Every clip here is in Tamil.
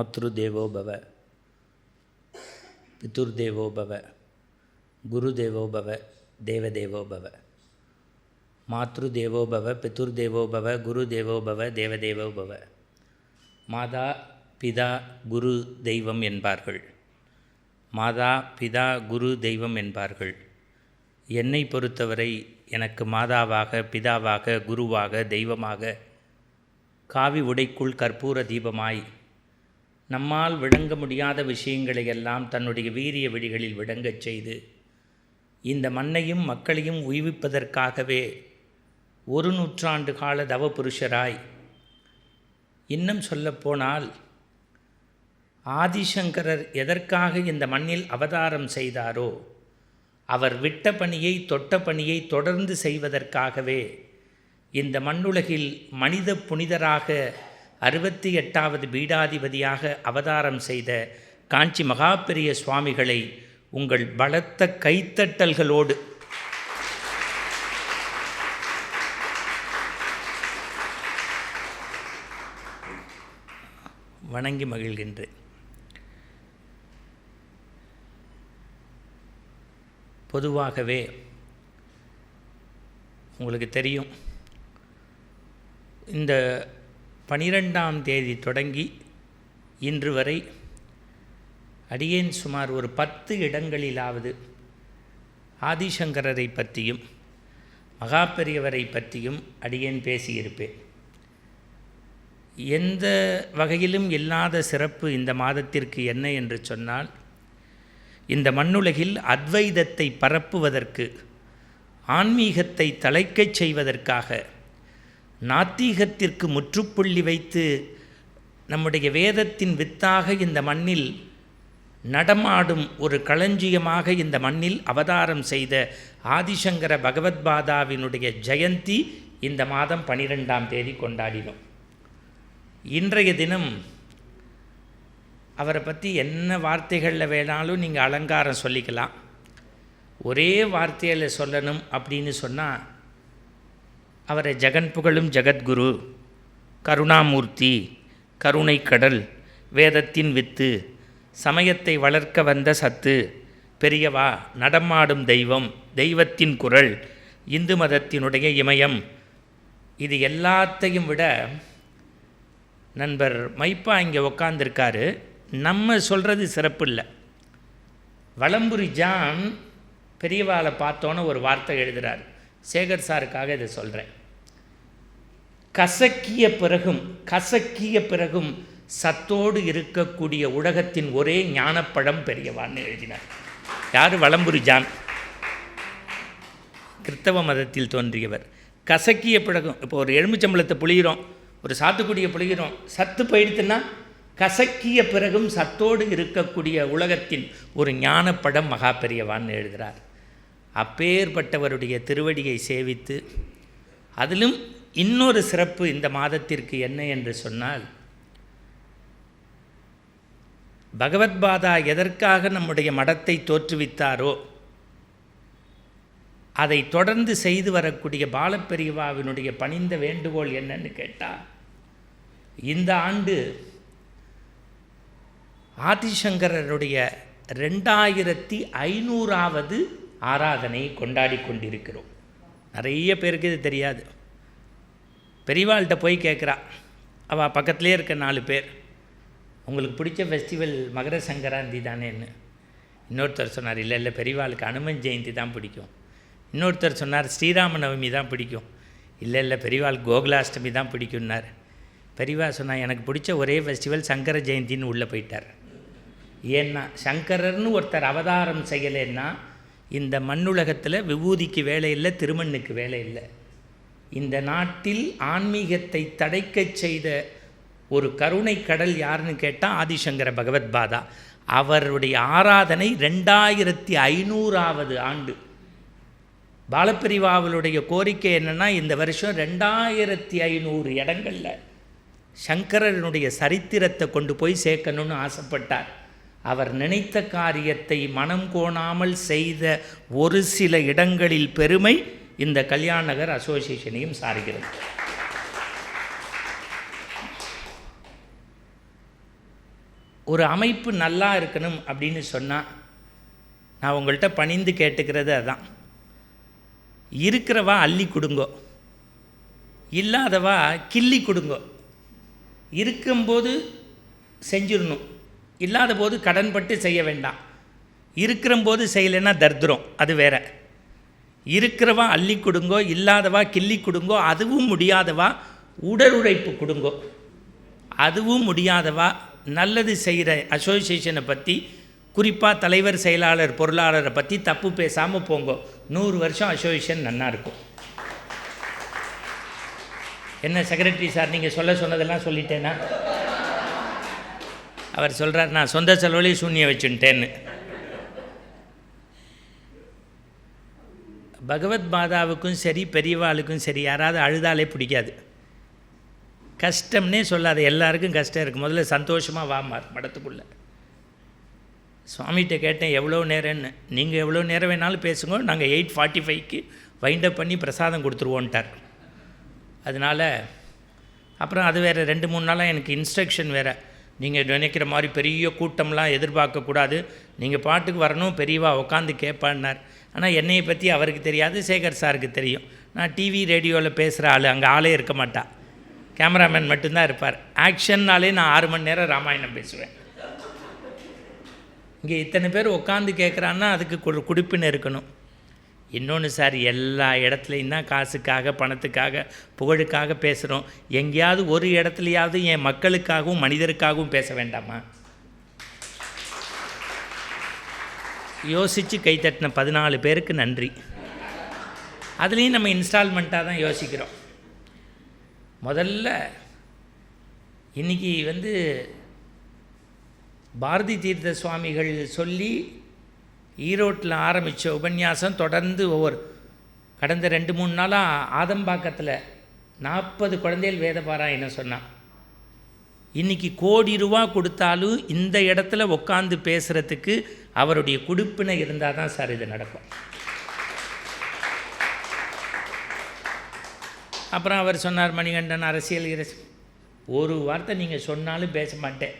மாத்ருதேவோ பவ குருதேவோபவ பவ குருதேவோ பவ தேவதேவோ பவ. மாதா பிதா குரு தெய்வம் என்பார்கள். மாதா பிதா குரு தெய்வம் என்பார்கள். என்னை பொறுத்தவரை எனக்கு மாதாவாக பிதாவாக குருவாக தெய்வமாக காவி உடைக்குள் கற்பூர தீபமாய் நம்மால் விளங்க முடியாத விஷயங்களை எல்லாம் தன்னுடைய வீரிய விழிகளில் விளங்கச் செய்து இந்த மண்ணையும் மக்களையும் உய்விப்பதற்காகவே ஒரு நூற்றாண்டு கால தவபுருஷராய் இன்னும் சொல்லப்போனால் ஆதிசங்கரர் எதற்காக இந்த மண்ணில் அவதாரம் செய்தாரோ அவர் விட்ட பணியை தொட்ட பணியை தொடர்ந்து செய்வதற்காகவே இந்த மண்ணுலகில் மனித புனிதராக அறுபத்தி எட்டாவது பீடாதிபதியாக அவதாரம் செய்த காஞ்சி மகாபெரிய சுவாமிகளை உங்கள் பலத்த கைத்தட்டல்களோடு வணங்கி மகிழ்கின்றேன். பொதுவாகவே உங்களுக்கு தெரியும் இந்த பனிரெண்டாம் தேதி தொடங்கி இன்று வரை அடியேன் சுமார் ஒரு பத்து இடங்களிலாவது ஆதிசங்கரரை பற்றியும் மகாபெரியவரை பற்றியும் அடியேன் பேசியிருப்பேன். எந்த வகையிலும் இல்லாத சிறப்பு இந்த மாதத்திற்கு என்ன என்று சொன்னால் இந்த மண்ணுலகில் அத்வைதத்தை பரப்புவதற்கு ஆன்மீகத்தை தலைக்கச் செய்வதற்காக நாத்தீகத்திற்கு முற்றுப்புள்ளி வைத்து நம்முடைய வேதத்தின் வித்தாக இந்த மண்ணில் நடமாடும் ஒரு களஞ்சியமாக இந்த மண்ணில் அவதாரம் செய்த ஆதிசங்கர பகவத்பாதாவினுடைய ஜெயந்தி இந்த மாதம் பனிரெண்டாம் தேதி கொண்டாடினோம். இன்றைய தினம் அவரை பற்றி என்ன வார்த்தைகளில் வேணாலும் நீங்கள் அலங்காரம் சொல்லிக்கலாம். ஒரே வார்த்தையில் சொல்லணும் அப்படின்னு சொன்னால் அவரை ஜெகன் புகழும் ஜெகத்குரு கருணாமூர்த்தி கருணை கடல் வேதத்தின் வித்து சமயத்தை வளர்க்க வந்த சத்து பெரியவா நடமாடும் தெய்வம் தெய்வத்தின் குரல் இந்து மதத்தினுடைய இமயம். இது எல்லாத்தையும் விட நண்பர் மைப்பா இங்கே உக்காந்துருக்காரு. நம்ம சொல்கிறது சிறப்பு இல்லை. வளம்புரி ஜான் பெரியவாளை பார்த்தோன்னு ஒரு வார்த்தை எழுதுகிறார் சேகர் சாருக்காக இதை சொல்கிறேன் கசக்கிய பிறகும் கசக்கிய பிறகும் சத்தோடு இருக்கக்கூடிய உலகத்தின் ஒரே ஞானப்பழம் பெரியவான்னு எழுதினார். யார்? வளம்புரி ஜான். கிறித்தவ மதத்தில் தோன்றியவர். கசக்கிய பிறகும் இப்போ ஒரு எலுமிச்சம்பளத்தை புளிகிறோம் ஒரு சாத்துக்குடியை புளிகிறோம் சத்து போயிடுத்துன்னா கசக்கிய பிறகும் சத்தோடு இருக்கக்கூடிய உலகத்தின் ஒரு ஞானப்படம் மகா பெரியவான்னு எழுதுகிறார் அப்பேற்பட்டவருடைய திருவடியை சேவித்து அதிலும் இன்னொரு சிறப்பு இந்த மாதத்திற்கு என்ன என்று சொன்னால் பகவத்பாதா எதற்காக நம்முடைய மடத்தை தோற்றுவித்தாரோ அதை தொடர்ந்து செய்து வரக்கூடிய பாலப்பெரியவாவினுடைய பணிந்த வேண்டுகோள் என்னன்னு கேட்டால் இந்த ஆண்டு ஆதிசங்கரருடைய ரெண்டாயிரத்தி ஐநூறாவது ஆராதனை கொண்டாடி கொண்டிருக்கிறோம். நிறைய பேருக்கு இது தெரியாது. பெரியவாள்கிட்ட போய் கேட்குறா அவள் பக்கத்துலேயே இருக்க நாலு பேர். உங்களுக்கு பிடிச்ச ஃபெஸ்டிவல் மகர சங்கராந்தி தானேன்னு. இன்னொருத்தர் சொன்னார் இல்லை இல்லை பெரியவாளுக்கு அனுமன் ஜெயந்தி தான் பிடிக்கும். இன்னொருத்தர் சொன்னார் ஸ்ரீராம நவமி தான் பிடிக்கும். இல்லை இல்லை பெரியவாள் கோகுலாஷ்டமி தான் பிடிக்கும்னார். பெரியவா சொன்னால் எனக்கு பிடிச்ச ஒரே ஃபெஸ்டிவல் சங்கர ஜெயந்தின்னு உள்ளே போயிட்டார். ஏன்னா சங்கரர்னு ஒருத்தர் அவதாரம் செய்யலைன்னா இந்த மண்ணுலகத்தில் விபூதிக்கு வேலை இல்லை திருமண்ணுக்கு வேலை இல்லை. இந்த நாட்டில் ஆன்மீகத்தை தடைக்கச் செய்த ஒரு கருணை கடல் யாருன்னு கேட்டால் ஆதிசங்கர பகவத்பாதா அவருடைய ஆராதனை ரெண்டாயிரத்தி ஐநூறாவது ஆண்டு. பாலப்பிரிவாவலுடைய கோரிக்கை என்னென்னா இந்த வருஷம் ரெண்டாயிரத்தி ஐநூறு இடங்களில் சங்கரனுடைய சரித்திரத்தை கொண்டு போய் சேர்க்கணும்னு ஆசைப்பட்டார். அவர் நினைத்த காரியத்தை மனம் கோணாமல் செய்த ஒரு சில இடங்களில் பெருமை இந்த கல்யாண நகர் அசோசியேஷனையும் சாருகிறது ஒரு அமைப்பு நல்லா இருக்கணும் அப்படின்னு சொன்னால் நான் உங்கள்கிட்ட பணிந்து கேட்டுக்கிறது அதான். இருக்கிறவா அள்ளி கொடுங்கோ. இல்லாதவா கிள்ளி கொடுங்கோ. இருக்கும்போது செஞ்சிடணும். இல்லாத போது கடன்பட்டு செய்ய வேண்டாம். இருக்கிறம்போது செய்யலைன்னா தர்திரம். அது வேறு. இருக்கிறவா அள்ளி கொடுங்கோ இல்லாதவா கிள்ளி கொடுங்கோ அதுவும் முடியாதவா உடல் உழைப்பு கொடுங்கோ. அதுவும் முடியாதவா நல்லது செய்கிற அசோசியேஷனை பற்றி குறிப்பாக தலைவர் செயலாளர் பொருளாளரை பற்றி தப்பு பேசாமல் போங்கோ. நூறு வருஷம் அசோசியேஷன் நன்னா இருக்கும். என்ன செக்ரட்டரி சார் நீங்கள் சொல்ல சொன்னதெல்லாம் சொல்லிட்டேனா? அவர் சொல்கிறார் நான் சொந்த செலவுலேயே சூன்ய வச்சுட்டேன்னு. பகவத் மாதாவுக்கும் சரி பெரியவாளுக்கும் சரி யாராவது அழுதாலே பிடிக்காது. கஷ்டம்னே சொல்லாது எல்லாருக்கும் கஷ்டம் இருக்குது முதல்ல சந்தோஷமாக வாமார் மடத்துக்குள்ளே சுவாமிகிட்ட கேட்டேன் எவ்வளோ நேரம்னு? நீங்கள் எவ்வளோ நேரம் வேணாலும் பேசுங்க நாங்கள் எயிட் ஃபார்ட்டி ஃபைவ்க்கு வைண்டப் பண்ணி பிரசாதம் கொடுத்துருவோன்ட்டார். அதனால் அப்புறம் அது வேறு ரெண்டு மூணு நாளாக எனக்கு இன்ஸ்ட்ரக்ஷன் வேறு. நீங்கள் நினைக்கிற மாதிரி பெரிய கூட்டம்லாம் எதிர்பார்க்கக்கூடாது. நீங்கள் பாட்டுக்கு வரணும் பெரியவா உட்காந்து கேட்பான்னார். ஆனால் என்னையை பற்றி அவருக்கு தெரியாது சேகர் சாருக்கு தெரியும். நான் டிவி ரேடியோவில் பேசுகிற ஆள் அங்கே ஆளே இருக்க மாட்டா. கேமராமேன் மட்டும்தான் இருப்பார். ஆக்ஷன்னாலே நான் ஆறு மணி நேரம் ராமாயணம் பேசுவேன். இங்கே இத்தனை பேர் உட்காந்து கேட்குறான்னா அதுக்கு கு குடிப்பின இருக்கணும். இன்னொன்று சார் எல்லா இடத்துலையும் தான் காசுக்காக பணத்துக்காக புகழுக்காக பேசுகிறோம் எங்கேயாவது ஒரு இடத்துலையாவது என் மக்களுக்காகவும் மனிதருக்காகவும் பேச வேண்டாமா? யோசித்து கைத்தட்டின பதினாலு பேருக்கு நன்றி. அதுலேயும் நம்ம இன்ஸ்டால்மெண்ட்டாக தான் யோசிக்கிறோம். முதல்ல இன்றைக்கி வந்து பாரதி தீர்த்த சுவாமிகள் சொல்லி ஈரோட்டில் ஆரம்பித்த உபன்யாசம் தொடர்ந்து ஒவ்வொரு கடந்த ரெண்டு மூணு நாளாக ஆதம்பாக்கத்தில் நாற்பது குழந்தைகள் வேத பாராயணம் சொன்னான். இன்றைக்கி கோடி ரூபா கொடுத்தாலும் இந்த இடத்துல உட்காந்து பேசுகிறதுக்கு அவருடைய குடுப்பினை இருந்தால் தான் சார் இது நடக்கும். அப்புறம் அவர் சொன்னார் மணிகண்டன் அரசியல் இரசி ஒரு வார்த்தை நீங்கள் சொன்னாலும் பேச மாட்டேன்.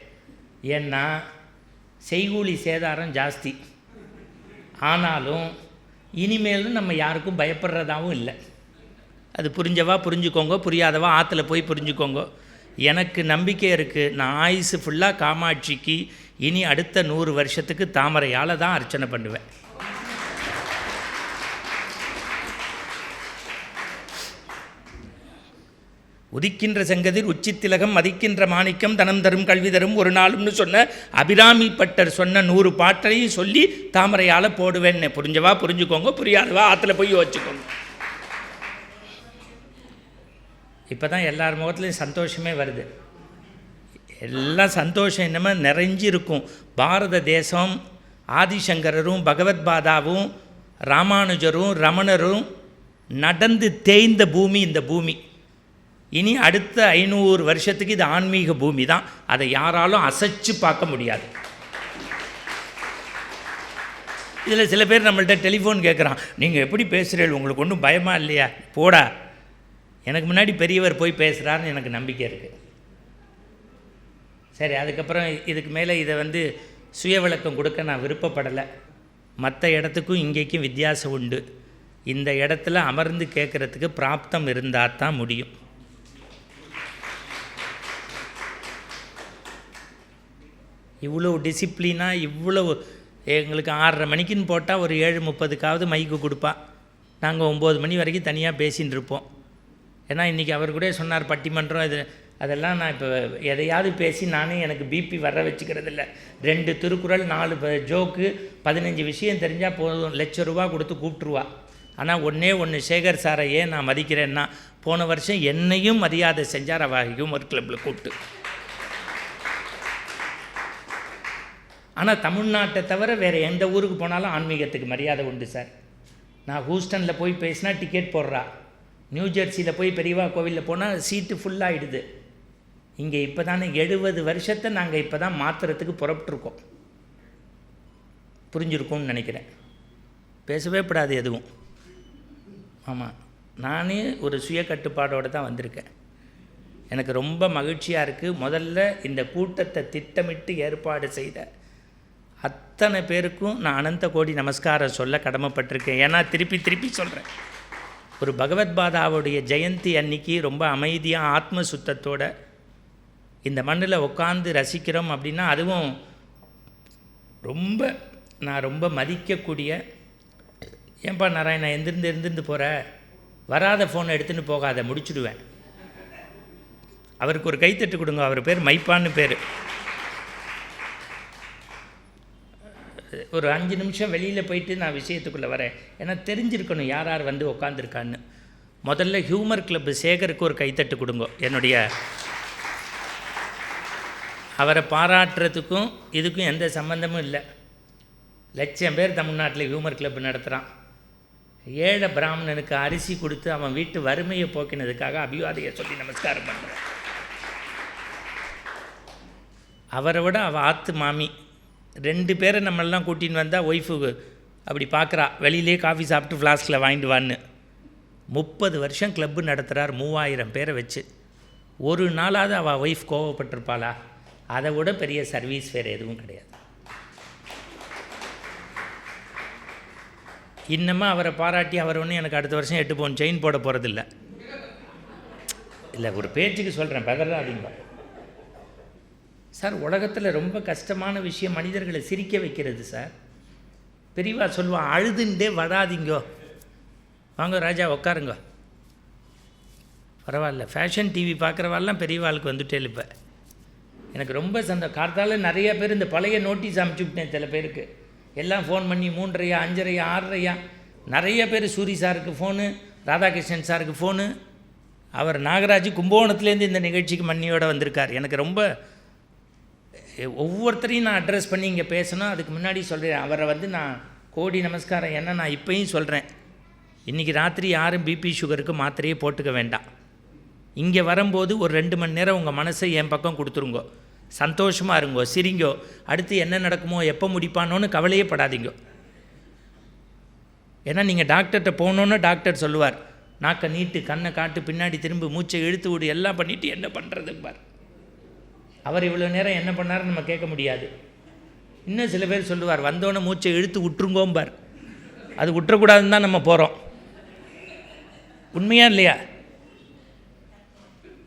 ஏன்னா செய்கூலி சேதாரம் ஜாஸ்தி. ஆனாலும் இனிமேலும் நம்ம யாருக்கும் பயப்படுறதாகவும் இல்லை. அது புரிஞ்சவா புரிஞ்சுக்கோங்க புரியாதவா ஆற்றுல போய் புரிஞ்சுக்கோங்க. எனக்கு நம்பிக்கை இருக்குது நான் ஆயுசு ஃபுல்லாக காமாட்சிக்கு இனி அடுத்த நூறு வருஷத்துக்கு தாமரையால் தான் அர்ச்சனை பண்ணுவேன். உதிக்கின்ற செங்கதிர் உச்சித்திலகம் மதிக்கின்ற மாணிக்கம் தனம் தரும் கல்வி தரும் ஒரு நாளும்னு சொன்ன அபிராமி பட்டர் சொன்ன நூறு பாட்டையும் சொல்லி தாமரையால் போடுவேன்னு. புரிஞ்சவா? புரிஞ்சுக்கோங்க. புரியாதவா? ஆற்றுல போய் வச்சுக்கோங்க இப்போ தான் எல்லார் முகத்துலேயும் சந்தோஷமே வருது. எல்லாம் சந்தோஷம் என்னமோ நிறைஞ்சு இருக்கும் பாரத தேசம் ஆதிசங்கரரும் பகவத்பாதாவும் ராமானுஜரும் ரமணரும் நடந்து தேய்ந்த பூமி இந்த பூமி. இனி அடுத்த ஐநூறு வருஷத்துக்கு இது ஆன்மீக பூமி தான். அதை யாராலும் அசைச்சு பார்க்க முடியாது. இதில் சில பேர் நம்மள்ட்ட டெலிஃபோன் கேட்குறான் நீங்கள் எப்படி பேசுகிறீர்கள் உங்களுக்கு ஒன்றும் பயமா இல்லையா? போடா. எனக்கு முன்னாடி பெரியவர் போய் பேசுகிறாருன்னு எனக்கு நம்பிக்கை இருக்குது சரி அதுக்கப்புறம் இதுக்கு மேலே இதை வந்து சுய விளக்கம் கொடுக்க நான் விருப்பப்படலை. மற்ற இடத்துக்கும் இங்கேக்கும் வித்தியாசம் உண்டு. இந்த இடத்துல அமர்ந்து கேட்குறதுக்கு பிராப்தம் இருந்தால் தான் முடியும். இவ்வளோ டிசிப்ளினாக இவ்வளோ எங்களுக்கு ஆறரை மணிக்குன்னு போட்டால் ஒரு ஏழு முப்பதுக்காவது மைக்கு கொடுப்பா. நாங்கள் ஒம்பது மணி வரைக்கும் தனியாக பேசின்னு இருப்போம். ஏன்னா இன்றைக்கி அவர் கூட சொன்னார் பட்டிமன்றம் இது அதெல்லாம் நான் இப்போ எதையாவது பேசி நானே எனக்கு பிபி வர வச்சுக்கிறது இல்லை ரெண்டு திருக்குறள் நாலு ஜோக்கு பதினஞ்சு விஷயம் தெரிஞ்சால் போதும். லட்ச ரூபா கொடுத்து கூப்பிட்ருவா ஆனால் ஒன்றே ஒன்று சேகர் சாரை ஏன் நான் மதிக்கிறேன்னா போன வருஷம் என்னையும் மரியாதை செஞ்சார் அவ ஹியூமர் கிளப்பில் கூப்பிட்டு. ஆனால் தமிழ்நாட்டை தவிர வேறு எந்த ஊருக்கு போனாலும் ஆன்மீகத்துக்கு மரியாதை உண்டு சார். நான் ஹூஸ்டனில் போய் பேசினா டிக்கெட் போடுறா. நியூ ஜெர்சியில் போய் பெரியவா கோவிலில் போனால் சீட்டு ஃபுல்லாகிடுது இங்கே இப்போ தானே எழுபது வருஷத்தை நாங்கள் இப்போ தான் மாற்றுறதுக்கு புறப்பட்டுருக்கோம். புரிஞ்சிருக்கும்னு நினைக்கிறேன். பேசவே படாது எதுவும். ஆமாம் நானே ஒரு சுய கட்டுப்பாடோடு தான் வந்திருக்கேன். எனக்கு ரொம்ப மகிழ்ச்சியாக இருக்குது முதல்ல இந்த கூட்டத்தை திட்டமிட்டு ஏற்பாடு செய்த அத்தனை பேருக்கும் நான் அனந்த கோடி நமஸ்காரம் சொல்ல கடமைப்பட்டிருக்கேன். ஏன்னா திருப்பி திருப்பி சொல்கிறேன் ஒரு பகவத்பாதாவுடைய ஜெயந்தி அன்னைக்கு ரொம்ப அமைதியாக ஆத்ம சுத்தத்தோட இந்த மண்ணில் உட்காந்து ரசிக்கிறோம் அப்படின்னா அதுவும் ரொம்ப நான் ரொம்ப மதிக்கக்கூடிய ஏன்பா நாராயணா எந்திருந்து எந்திருந்து போகிற வராத ஃபோனை எடுத்துன்னு போகாத முடிச்சுடுவேன். அவருக்கு ஒரு கைத்தட்டு கொடுங்க அவர் பேர் மைப்பான்னு பேர். ஒரு அஞ்சு நிமிஷம் வெளியில் போயிட்டு நான் விஷயத்துக்குள்ளே வரேன். ஏன்னா தெரிஞ்சிருக்கணும் யார் யார் வந்து உட்காந்துருக்கான்னு முதல்ல ஹியூமர் கிளப் சேகருக்கு ஒரு கைத்தட்டு கொடுங்க என்னுடைய அவரை பாராட்டுறதுக்கும் இதுக்கும் எந்த சம்மந்தமும் இல்லை. லட்சம் பேர் தமிழ்நாட்டில் ஹியூமர் கிளப் நடத்துகிறான் ஏழை பிராமணனுக்கு அரிசி கொடுத்து அவன் வீட்டு வறுமையை போக்கினதுக்காக அபிவாதையை சொல்லி நமஸ்காரம் பண்ணுறான் அவரை விட அவள் ஆத்து மாமி. ரெண்டு பேரை நம்மளெல்லாம் கூட்டின்னு வந்தால் ஒய்ஃபு அப்படி பார்க்குறா வெளியிலே காஃபி சாப்பிட்டு ஃப்ளாஸ்கில் வாங்கிட்டு வான்னு. முப்பது வருஷம் கிளப்பு நடத்துகிறார் மூவாயிரம் பேரை வச்சு. ஒரு நாளாவது அவள் ஒய்ஃப் கோவப்பட்டிருப்பாளா? அதை விட பெரிய சர்வீஸ் வேறு எதுவும் கிடையாது. இன்னமும் அவரை பாராட்டி அவர் ஒன்றும் எனக்கு அடுத்த வருஷம் எட்டு பவுன் செயின் போட போகிறதில்ல இல்லை ஒரு பேச்சுக்கு சொல்கிறேன் பதறாதீங்க. சார் உலகத்தில் ரொம்ப கஷ்டமான விஷயம் மனிதர்களை சிரிக்க வைக்கிறது சார். பெரியவா சொல்லுவான் அழுதுண்டே வராதிங்கோ. வாங்க ராஜா உட்காருங்க பரவாயில்ல ஃபேஷன் டிவி பார்க்குறவாள்லாம் பெரியவாளுக்கு வந்துட்டே இப்போ எனக்கு ரொம்ப சந்த கார்த்தால நிறைய பேர் இந்த பழைய நோட்டீஸ் அனுப்பிச்சுவிட்டேன் சில பேருக்கு. எல்லாம் ஃபோன் பண்ணி மூன்றையா அஞ்சரையா ஆறரையா நிறைய பேர் சூரி சாருக்கு ஃபோனு ராதாகிருஷ்ணன் சாருக்கு ஃபோனு அவர் நாகராஜ் கும்பகோணத்துலேருந்து இந்த நிகழ்ச்சிக்கு மண்ணியோடு வந்திருக்கார். எனக்கு ரொம்ப ஒவ்வொருத்தரையும் நான் அட்ரஸ் பண்ணி இங்கே பேசணும். அதுக்கு முன்னாடி சொல்கிறேன் அவரை வந்து நான் கோடி நமஸ்காரம் என்ன நான் இப்போயும் சொல்கிறேன் இன்றைக்கி ராத்திரி யாரும் பிபி சுகருக்கு மாத்திரையே போட்டுக்க வேண்டாம். இங்கே வரும்போது ஒரு ரெண்டு மணி நேரம் உங்கள் மனசை என் பக்கம் கொடுத்துருங்கோ. சந்தோஷமாக இருங்கோ. சிரிங்கோ. அடுத்து என்ன நடக்குமோ எப்போ முடிப்பானோன்னு கவலையே படாதீங்க. ஏன்னா நீங்கள் டாக்டர்கிட்ட போகணுன்னு டாக்டர் சொல்லுவார். நாக்கை நீட்டு கண்ணை காட்டு பின்னாடி திரும்பி மூச்சை இழுத்து விடு எல்லாம் பண்ணிவிட்டு என்ன பண்ணுறதும்பார் அவர் இவ்வளோ நேரம் என்ன பண்ணாருன்னு நம்ம கேட்க முடியாது. இன்னும் சில பேர் சொல்லுவார் வந்தோன்னே மூச்சை இழுத்து விட்டுருங்கோம்பார் அது விட்டுறக்கூடாதுன்னு தான் நம்ம போகிறோம் உண்மையா இல்லையா?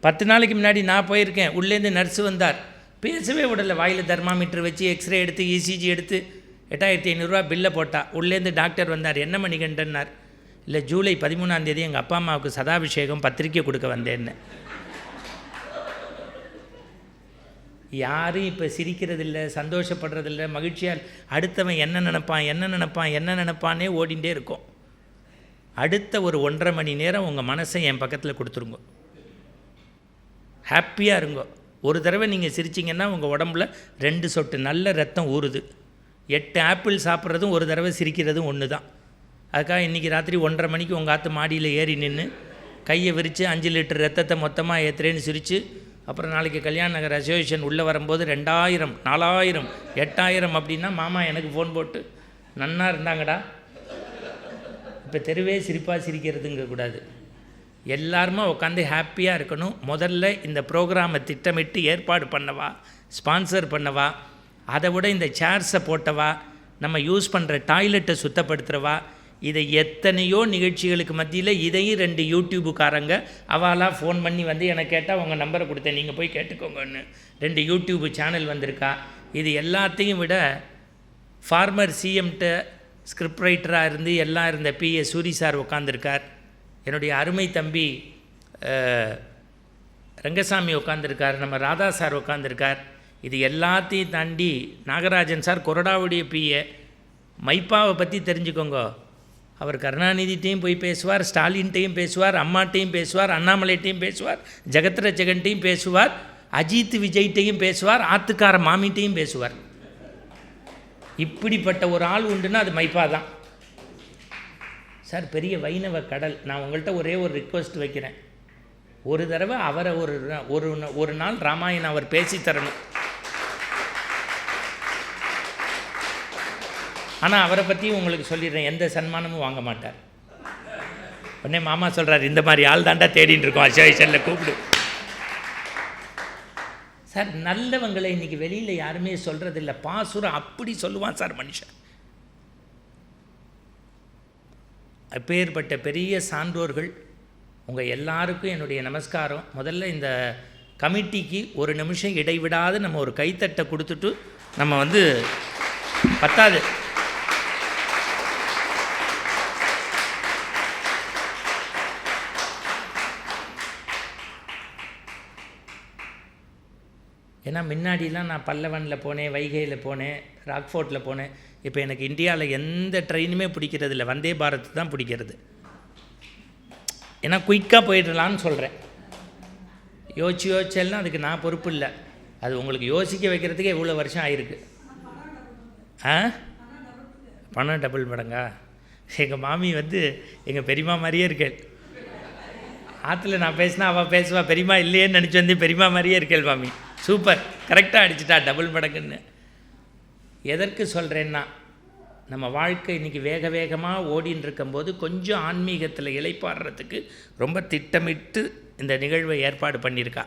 பத்து நாளைக்கு முன்னாடி நான் போயிருக்கேன். உள்ளேருந்து நர்ஸு வந்தார். பேசவே விடலை. வாயில் தெர்மாமீட்டர் வச்சு எக்ஸ்ரே எடுத்து இசிஜி எடுத்து எட்டாயிரத்தி ஐநூறுரூவா பில்லை போட்டா. உள்ளேருந்து டாக்டர் வந்தார். என்ன மணிகண்டன்னார்? இல்லை ஜூலை பதிமூணாந்தேதி எங்கள் அப்பா அம்மாவுக்கு சதாபிஷேகம் பத்திரிக்கை கொடுக்க வந்தேன்னு. யாரும் இப்போ சிரிக்கிறதில்ல சந்தோஷப்படுறதில்ல மகிழ்ச்சியால் அடுத்தவன் என்ன நினப்பான் என்ன நினப்பான் என்ன நினப்பானே ஓடிண்டே இருக்கும். அடுத்த ஒரு ஒன்றரை மணி நேரம் உங்கள் மனசை என் பக்கத்தில் கொடுத்துருங்க. ஹாப்பியாக இருங்கோ. ஒரு தடவை நீங்கள் சிரிச்சிங்கன்னா உங்கள் உடம்புல ரெண்டு சொட்டு நல்ல ரத்தம் ஊறுது. எட்டு ஆப்பிள் சாப்பிட்றதும் ஒரு தடவை சிரிக்கிறதும் ஒன்று தான் அதுக்காக இன்றைக்கி ராத்திரி ஒன்றரை மணிக்கு உங்கள் ஆற்று மாடியில் ஏறி நின்று கையை விரித்து அஞ்சு லிட்டர் ரத்தத்தை மொத்தமாக ஏற்றுறேன்னு சிரித்து அப்புறம் நாளைக்கு கல்யாண நகர் அசோசியேஷன் உள்ளே வரும்போது ரெண்டாயிரம் நாலாயிரம் எட்டாயிரம் அப்படின்னா மாமா எனக்கு ஃபோன் போட்டு நன்னா இருந்தாங்கடா. இப்போ தெருவே சிரிப்பாக சிரிக்கிறதுங்க கூடாது. எல்லாருமே உட்காந்து ஹாப்பியாக இருக்கணும். முதல்ல இந்த ப்ரோக்ராமை திட்டமிட்டு ஏற்பாடு பண்ணவா ஸ்பான்சர் பண்ணவா அதை விட இந்த சேர்ஸை போட்டவா நம்ம யூஸ் பண்ணுற டாய்லெட்டை சுத்தப்படுத்துகிறவா இதை எத்தனையோ நிகழ்ச்சிகளுக்கு மத்தியில் இதையும் ரெண்டு யூடியூபுக்காரங்க அவளாக ஃபோன் பண்ணி வந்து எனக்கு கேட்டால் உங்கள் நம்பரை கொடுத்தேன். நீங்கள் போய் கேட்டுக்கோங்கன்னு. ரெண்டு யூடியூப் சேனல் வந்திருக்கா. இது எல்லாத்தையும் விட ஃபார்மர் சிஎம்கிட்ட ஸ்கிரிப்ட் ரைட்டராக இருந்து எல்லாம் இருந்த பிஏ சூரி சார் உட்காந்துருக்கார் என்னுடைய அருமை தம்பி ரங்கசாமி உட்காந்துருக்கார் நம்ம ராதா சார் உட்காந்துருக்கார் இது எல்லாத்தையும் தாண்டி நாகராஜன் சார் கொரடாவுடைய பிஏ மைப்பாவை பற்றி தெரிஞ்சுக்கோங்க. அவர் கருணாநிதிட்டையும் போய் பேசுவார் ஸ்டாலின்ட்டையும் பேசுவார் அம்மாட்டையும் பேசுவார் அண்ணாமலைட்டையும் பேசுவார் ஜெகத்ர ஜெகன்ட்டையும் பேசுவார் அஜித் விஜய்ட்டையும் பேசுவார் ஆத்துக்கார மாமிட்டையும் பேசுவார். இப்படிப்பட்ட ஒரு ஆள் உண்டுன்னா அது மைப்பா தான். சார் பெரிய வைணவ கடல். நான் உங்கள்கிட்ட ஒரே ஒரு ரிக்வஸ்ட் வைக்கிறேன். ஒரு தடவை அவரை ஒரு ஒரு ஒரு நாள் ராமாயணம் அவர் பேசி தரணும். ஆனால் அவரை பற்றி உங்களுக்கு சொல்லிடுறேன். எந்த சன்மானமும் வாங்க மாட்டார். உடனே மாமா சொல்கிறார் இந்த மாதிரி ஆள் தாண்டா தேடின்னு இருக்கோம். அசோசியேஷனில் கூப்பிடு. சார் நல்லவங்களை இன்றைக்கி வெளியில் யாருமே சொல்கிறதில்ல பாசுரம் அப்படி சொல்லுவான் சார் மனுஷன். அப்பேற்பட்ட பெரிய சான்றோர்கள் உங்கள் எல்லாருக்கும் என்னுடைய நமஸ்காரம். முதல்ல இந்த கமிட்டிக்கு ஒரு நிமிஷம் இடைவிடாது. நம்ம ஒரு கைத்தட்டை கொடுத்துட்டு நம்ம வந்து பத்தாது ஏன்னா முன்னாடிலாம் நான் பல்லவனில் போனேன் வைகையில் போனேன் ராக்ஃபோர்ட்டில் போனேன். இப்போ எனக்கு இந்தியாவில் எந்த ட்ரெயினுமே பிடிக்கிறது இல்லை வந்தே பாரத் தான் பிடிக்கிறது. ஏன்னா குயிக்காக போயிடலான்னு சொல்கிறேன் யோசிச்சு யோசிச்செல்லாம் அதுக்கு நான் பொறுப்பு இல்லை. அது உங்களுக்கு யோசிக்க வைக்கிறதுக்கே எவ்வளோ வருஷம் ஆயிருக்கு. ஆ? பணம் டபுள் மடங்கா? எங்கள் மாமி வந்து எங்கள் பெரியம்மா மாதிரியே இருக்கேள். ஆற்றுல நான் பேசினா அவள் பேசுவா பெரியம்மா இல்லையேன்னு நினச்சி வந்து பெரியம்மா மாதிரியே இருக்கேள் மாமி. சூப்பர். கரெக்டாக அடிச்சிட்டா டபுள் மடங்குன்னு. எதற்கு சொல்கிறேன்னா நம்ம வாழ்க்கை இன்றைக்கி வேக வேகமாக ஓடின்னு இருக்கும்போது கொஞ்சம் ஆன்மீகத்தில் இலைப்பாடுறதுக்கு ரொம்ப திட்டமிட்டு இந்த நிகழ்வை ஏற்பாடு பண்ணியிருக்கா.